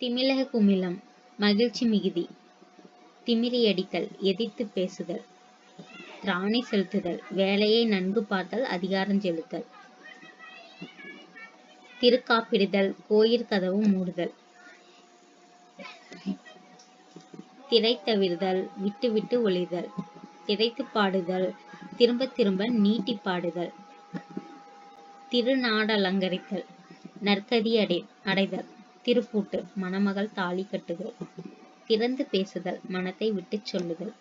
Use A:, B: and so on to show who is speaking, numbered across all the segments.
A: திமிலக குமிழம் மகிழ்ச்சி மிகுதி. திமிரியடித்தல் எதிர்த்து பேசுதல். திராணி செலுத்துதல் வேலையை நன்கு பார்த்தல் அதிகாரம் செலுத்தல். திருக்காப்பிடுதல் கோயிற் கதவு மூடுதல். திரைத்தவிர்தல் விட்டு விட்டு ஒளிதல். திரைத்துப் பாடுதல் திரும்பத் திரும்ப நீட்டிப் பாடுதல். திருநாடலங்கரித்தல் நற்கதி அடை அடைதல். திருப்பூட்டு மணமகள் தாலி கட்டுதல். திறந்து பேசுதல் மனத்தை விட்டுச் சொல்லுதல்.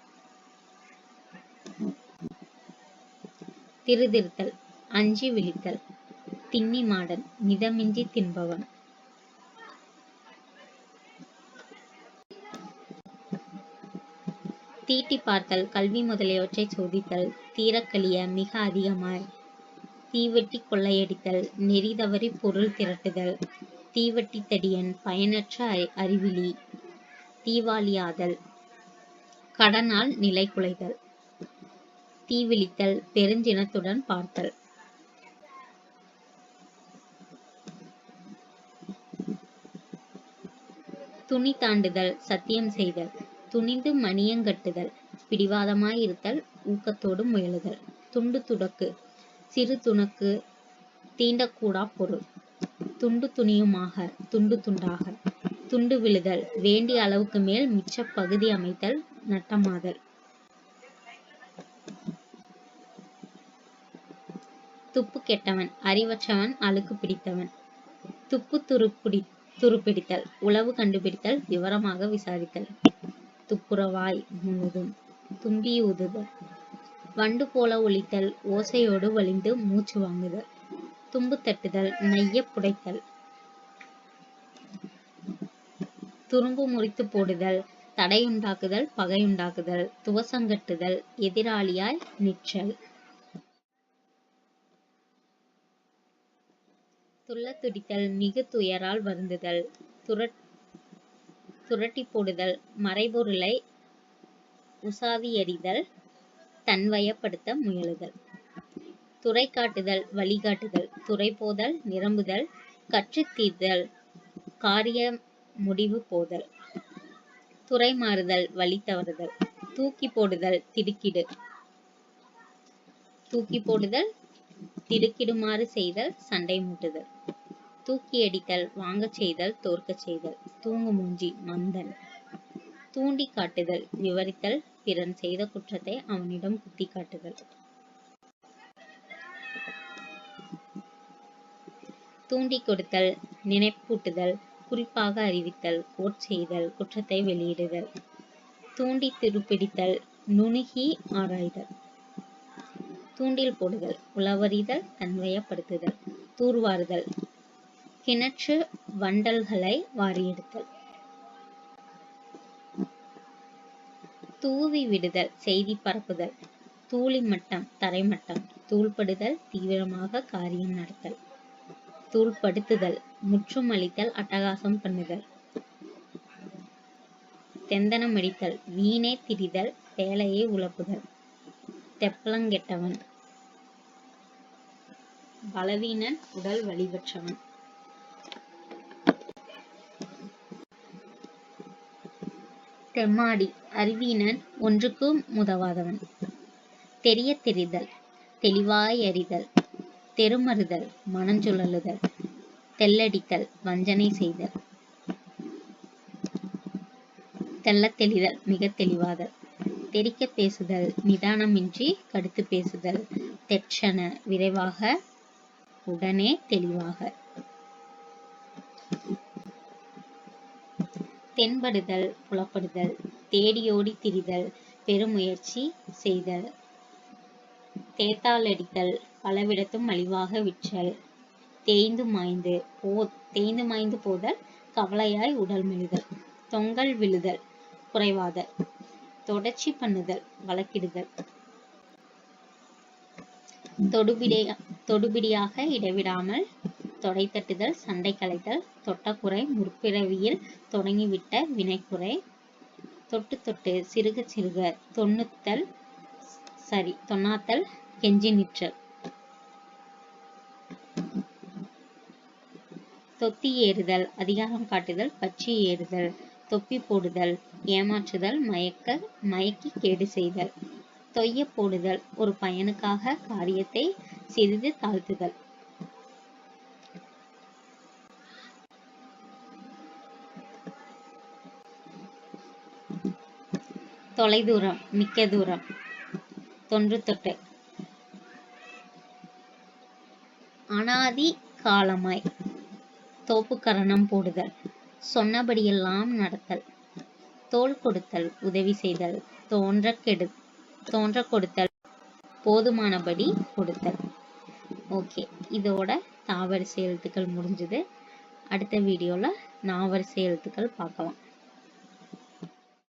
A: திருதிருத்தல் அஞ்சி விழித்தல். திண்ணி மாடன் மிதமின்றி தின்பவன். தீட்டி பார்த்தல் கல்வி முதலியவற்றை சோதித்தல். தீரக்கழிய மிக அதிகமாய் தீவெட்டி கொள்ளையடித்தல். நெறி தவறி பொருள் திரட்டுதல். தீவட்டித்தடியன் பயனற்ற அறி- அறிவிலி. தீவாளியாதல் கடனால் நிலை குலைதல். தீவிழித்தல் பெருஞ்சினத்துடன் பார்த்தல். துணி தாண்டுதல் சத்தியம் செய்தல். துணிந்து மணியங்கட்டுதல் பிடிவாதமாயிருத்தல் ஊக்கத்தோடு முயலுதல். துண்டு துடக்கு. சிறு துணக்கு தீண்டக்கூடா பொருள். துண்டு துணியுமாக துண்டு துண்டாக. துண்டு விழுதல் வேண்டிய அளவுக்கு மேல் மிச்ச பகுதி அமைத்தல் நட்டமாதல். துப்பு கெட்டவன் அறிவற்றவன் அழுக்கு பிடித்தவன். துப்பு துருப்பிடி துருப்பிடித்தல் உளவு கண்டுபிடித்தல் விவரமாக விசாரித்தல். துப்புரவாய் முழுதும் தும்பி ஊதுதல். வண்டு போல ஒலித்தல் ஓசையோடு வலிந்து மூச்சு வாங்குதல். தும்பு தட்டுதல் நைய புடைத்தல். துரும்பு முறித்து போடுதல் தடையுண்டாக்குதல் பகையுண்டாக்குதல் துவசங்கட்டுதல் எதிராளியாய் நிற்றல். துள்ள துடித்தல் மிகு துயரால் வருந்துதல். துரட் துரட்டி போடுதல் மறைபொருளை உசாவி எறிதல் தன்வயப்படுத்த முயலுதல். துறை காட்டுதல் வழிகாட்டுதல் துறை போதல் நிரம்புதல் கற்றுத்தீர்தல் காரிய முடிவு போதல் துறை மாறுதல் வழி தவறுதல் தூக்கி போடுதல் திடுக்கிடு. தூக்கி போடுதல் திடுக்கிடுமாறு செய்தல் சண்டை மூட்டுதல். தூக்கி அடித்தல் வாங்கச் செய்தல் தோற்கச் செய்தல் தூங்கு மூஞ்சி மந்தன். தூண்டி காட்டுதல் விவரித்தல் பிறன் செய்த குற்றத்தை அவனிடம் குத்தி காட்டுதல் தூண்டி கொடுத்தல் நினைப்பூட்டுதல் குறிப்பாக அறிவித்தல் கோட் செய்தல் குற்றத்தை வெளியிடுதல். தூண்டி திருப்பிடித்தல் நுணுகி ஆராய்தல். தூண்டில் போடுதல் உளவறிதல் தன்வயப்படுத்துதல் தூர்வாறுதல் கிணற்று வண்டல்களை வாரியெடுத்தல். தூவி விடுதல் செய்தி பரப்புதல். தூளி மட்டம் தரைமட்டம் தூள்படுதல் தீவிரமாக காரியம் நடத்தல். தூள்படுத்துதல் முற்றும் அளித்தல் அட்டகாசம் பண்ணுதல். தெந்தனம் அடித்தல் வீணே திரிதல் வேலையை உழப்புதல் தெப்பலங்கெட்டவன் பலவீனன் உடல் வலிவற்றவன் தெம்மாடி அறிவீனன் ஒன்றுக்கும் உதவாதவன் தெரிய தெரிதல் தெளிவாய் அறிதல். தெருமறுதல் மனஞ்சுழலுதல் தெல்லடித்தல் வஞ்சனை செய்தல். தெள்ளத் தெளிதல் மிக தெளிவாதல். தெறிக்கப் பேசுதல் நிதானமின்றி கடுத்து பேசுதல். தெற்றென விரைவாக உடனே தெளிவாக. தென்படுதல் புலப்படுதல். தேடியோடி திரிதல் பெருமுயற்சி செய்தல். தேத்தாலடித்தல் பலவிடத்தும் மலிவாக விற்றல். தேய்ந்து மாய்ந்து போ தேய்ந்து மாய்ந்து போதல் கவலையாய் உடல் மெழுதல் தொங்கல் விழுதல் குறைவாதல். தொடர்ச்சி பண்ணுதல் வழக்கிடுதல். தொடுபிடியா தொடுபிடியாக இடைவிடாமல் தொடை தட்டுதல் சண்டை கலைத்தல் தொட்டக்குறை முற்பிறவியில் தொடங்கிவிட்ட வினைக்குறை. தொட்டு தொட்டு சிறுக சிறுக தொண்ணுத்தல் சரி தொண்ணாத்தல் கெஞ்சி நிற்றல். தொத்தி ஏறுதல் அதிகாரம் காட்டுதல் பற்றி ஏறுதல் தொப்பி போடுதல் ஏமாற்றுதல் மயக்க மயக்கி கேடு செய்தல் தொய்ய போடுதல் ஒரு பயனுக்காக காரியத்தை சிறிது தாழ்த்துதல். தொலைதூரம் மிக்க தூரம் தொன்று தொட்டு. அனாதி காலமாய். தோப்புக்கரணம் போடுதல். சொன்னபடியெல்லாம் நடத்தல். தோள் கொடுத்தல் உதவி செய்தல் தோன்ற கெடு தோன்ற கொடுத்தல் போதுமானபடி கொடுத்தல். ஓகே இதோட தாவரிசை எழுத்துக்கள் முடிஞ்சது. அடுத்த வீடியோவில் நாவரிசை எழுத்துக்கள் பார்க்கலாம்.